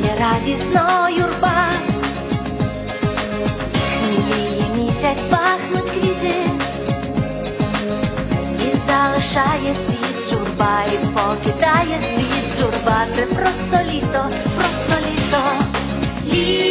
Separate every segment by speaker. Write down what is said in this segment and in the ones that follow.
Speaker 1: Танцює радісно юрба, Хміліє місяць, пахнуть квіти, і залишає світ журба, і покидає світ журба. Це просто літо, просто літо, літо,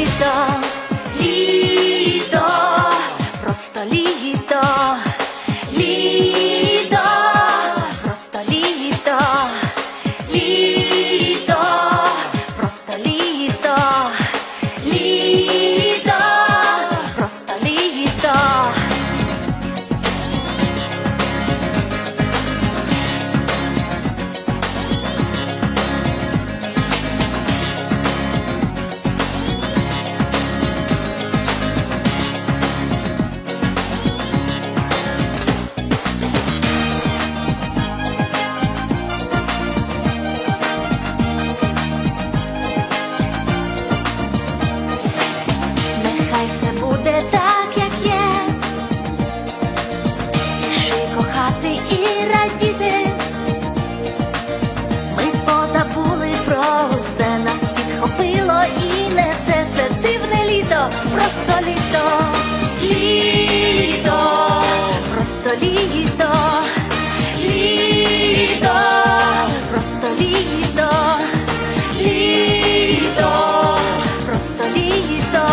Speaker 1: літо, літо, просто літо, літо, просто літо, літо, просто літо, літо, просто літо, літо, просто літо.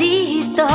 Speaker 1: літо.